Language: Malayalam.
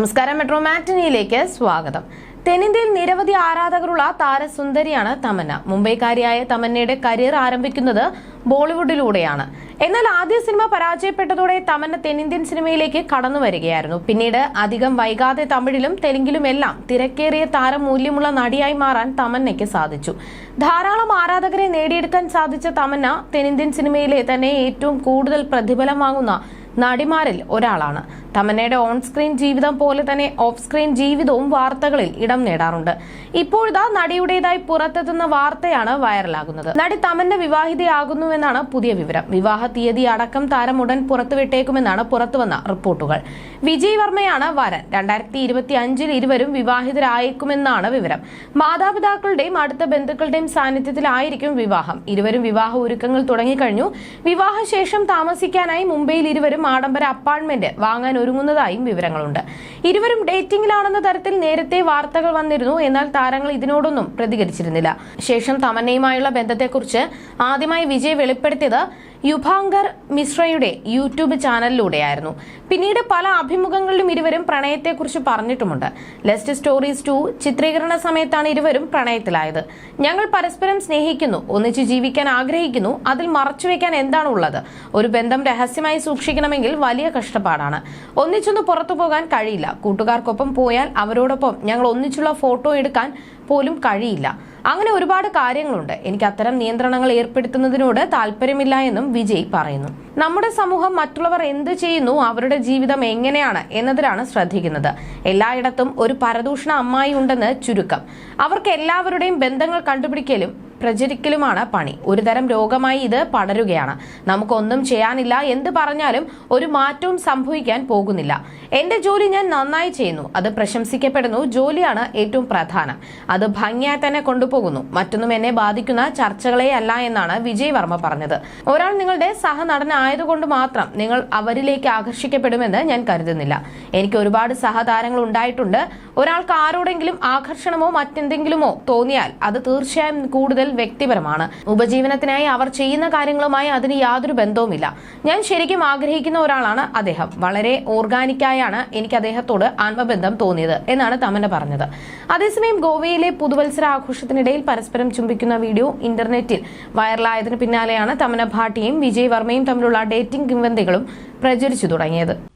നമസ്കാരം മെട്രോ മാറ്റിനിയിലേക്ക് സ്വാഗതം. തെന്നിന്ത്യയിൽ നിരവധി ആരാധകരുള്ള താരസുന്ദരിയാണ് തമന്ന. മുംബൈക്കാരിയായ തമന്നയുടെ കരിയർ ആരംഭിക്കുന്നത് ബോളിവുഡിലൂടെയാണ്. എന്നാൽ ആദ്യ സിനിമ പരാജയപ്പെട്ടതോടെ തമന്ന തെന്നിന്ത്യൻ സിനിമയിലേക്ക് കടന്നു വരികയായിരുന്നു. പിന്നീട് അധികം വൈകാതെ തമിഴിലും തെലുങ്കിലും എല്ലാം തിരക്കേറിയ താരമൂല്യമുള്ള നടിയായി മാറാൻ തമന്നയ്ക്ക് സാധിച്ചു. ധാരാളം ആരാധകരെ നേടിയെടുക്കാൻ സാധിച്ച തമന്ന തെന്നിന്ത്യൻ സിനിമയിലെ തന്നെ ഏറ്റവും കൂടുതൽ പ്രതിഫലം വാങ്ങുന്ന നടിമാരിൽ ഒരാളാണ്. തമന്നയുടെ ഓൺ സ്ക്രീൻ ജീവിതം പോലെ തന്നെ ഓഫ് സ്ക്രീൻ ജീവിതവും വാർത്തകളിൽ ഇടം നേടാറുണ്ട്. ഇപ്പോഴിതാ നടിയുടേതായി പുറത്തെത്തുന്ന വാർത്തയാണ് വൈറലാകുന്നത്. നടി തമന്ന വിവാഹിതയാകുന്നുവെന്നാണ് പുതിയ വിവരം. വിവാഹ തീയതി അടക്കം താരം ഉടൻ പുറത്തുവിട്ടേക്കുമെന്നാണ് പുറത്തുവന്ന റിപ്പോർട്ടുകൾ. വിജയ് വർമ്മയാണ് വരൻ. രണ്ടായിരത്തി ഇരുപത്തി അഞ്ചിൽ ഇരുവരും വിവാഹിതരായേക്കുമെന്നാണ് വിവരം. മാതാപിതാക്കളുടെയും അടുത്ത ബന്ധുക്കളുടെയും സാന്നിധ്യത്തിലായിരിക്കും വിവാഹം. ഇരുവരും വിവാഹ ഒരുക്കങ്ങൾ തുടങ്ങിക്കഴിഞ്ഞു. വിവാഹശേഷം താമസിക്കാനായി മുംബൈയിൽ ഇരുവരും ആഡംബര അപ്പാർട്ട്മെന്റ് വാങ്ങാൻ ഒരുങ്ങുന്നതായും വിവരങ്ങളുണ്ട്. ഇരുവരും ഡേറ്റിംഗിലാണെന്ന തരത്തിൽ നേരത്തെ വാർത്തകൾ വന്നിരുന്നു. എന്നാൽ താരങ്ങൾ ഇതിനോടൊന്നും പ്രതികരിച്ചിരുന്നില്ല. ശേഷം തമന്നയുമായുള്ള ബന്ധത്തെക്കുറിച്ച് ആദ്യമായി വിജയ് വെളിപ്പെടുത്തിയത് യുഭാങ്കർ മിശ്രയുടെ യൂട്യൂബ് ചാനലിലൂടെയായിരുന്നു. പിന്നീട് പല അഭിമുഖങ്ങളിലും ഇരുവരും പ്രണയത്തെക്കുറിച്ച് പറഞ്ഞിട്ടുമുണ്ട്. ലെസ്റ്റ് സ്റ്റോറീസ് ടു ചിത്രീകരണ സമയത്താണ് ഇരുവരും പ്രണയത്തിലായത്. ഞങ്ങൾ പരസ്പരം സ്നേഹിക്കുന്നു ഒന്നിച്ച് ജീവിക്കാൻ ആഗ്രഹിക്കുന്നു അതിൽ മറച്ചുവെക്കാൻ എന്താണ് ഉള്ളത് ഒരു ബന്ധം രഹസ്യമായി സൂക്ഷിക്കണമെങ്കിൽ വലിയ കഷ്ടപ്പാടാണ്. ഒന്നിച്ചൊന്ന് പുറത്തു പോകാൻ കഴിയില്ല. കൂട്ടുകാർക്കൊപ്പം പോയാൽ അവരോടൊപ്പം ഞങ്ങൾ ഒന്നിച്ചുള്ള ഫോട്ടോ എടുക്കാൻ പോലും കഴിയില്ല. അങ്ങനെ ഒരുപാട് കാര്യങ്ങളുണ്ട്. എനിക്ക് അത്തരം നിയന്ത്രണങ്ങൾ ഏർപ്പെടുത്തുന്നതിനോട് താല്പര്യമില്ല എന്നും വിജയ് പറയുന്നു. നമ്മുടെ സമൂഹം മറ്റുള്ളവർ എന്ത് ചെയ്യുന്നു അവരുടെ ജീവിതം എങ്ങനെയാണ് എന്നതിലാണ് ശ്രദ്ധിക്കുന്നത്. എല്ലായിടത്തും ഒരു പരദൂഷണ അമ്മായി ഉണ്ടെന്ന് ചുരുക്കം. അവർക്ക് എല്ലാവരുടെയും ബന്ധങ്ങൾ കണ്ടുപിടിക്കലും പ്രചരിക്കലുമാണ് പണി. ഒരു തരം രോഗമായി ഇത് പടരുകയാണ്. നമുക്കൊന്നും ചെയ്യാനില്ല. എന്ത് പറഞ്ഞാലും ഒരു മാറ്റവും സംഭവിക്കാൻ പോകുന്നില്ല. എന്റെ ജോലി ഞാൻ നന്നായി ചെയ്യുന്നു. അത് പ്രശംസിക്കപ്പെടുന്നു. ജോലിയാണ് ഏറ്റവും പ്രധാനം. അത് ഭംഗിയായി തന്നെ കൊണ്ടുപോകുന്നു. മറ്റൊന്നും എന്നെ ബാധിക്കുന്ന ചർച്ചകളെ അല്ല എന്നാണ് വിജയ് വർമ്മ പറഞ്ഞത്. ഒരാൾ നിങ്ങളുടെ സഹനടനായതുകൊണ്ട് മാത്രം നിങ്ങൾ അവരിലേക്ക് ആകർഷിക്കപ്പെടുമെന്ന് ഞാൻ കരുതുന്നില്ല. എനിക്ക് ഒരുപാട് സഹതാരങ്ങൾ ഉണ്ടായിട്ടുണ്ട്. ഒരാൾക്ക് ആരോടെങ്കിലും ആകർഷണമോ മറ്റെന്തെങ്കിലുമോ തോന്നിയാൽ അത് തീർച്ചയായും കൂടുതൽ വ്യക്തിപരമാണ്. ഉപജീവനത്തിനായി അവർ ചെയ്യുന്ന കാര്യങ്ങളുമായി അതിന് യാതൊരു ബന്ധവുമില്ല. ഞാൻ ശരിക്കും ആഗ്രഹിക്കുന്ന ഒരാളാണ് അദ്ദേഹം. വളരെ ഓർഗാനിക്കായാണ് എനിക്ക് അദ്ദേഹത്തോട് ആത്മബന്ധം തോന്നിയത് എന്നാണ് തമന്ന പറഞ്ഞത്. അതേസമയം ഗോവയിലെ പുതുവത്സര ആഘോഷത്തിനിടയിൽ പരസ്പരം ചുംബിക്കുന്ന വീഡിയോ ഇന്റർനെറ്റിൽ വൈറലായതിനു പിന്നാലെയാണ് തമന ഭാട്ടിയും വിജയ് വർമ്മയും തമ്മിലുള്ള ഡേറ്റിംഗ് കിംവന്തികളും പ്രചരിച്ചു തുടങ്ങിയത്.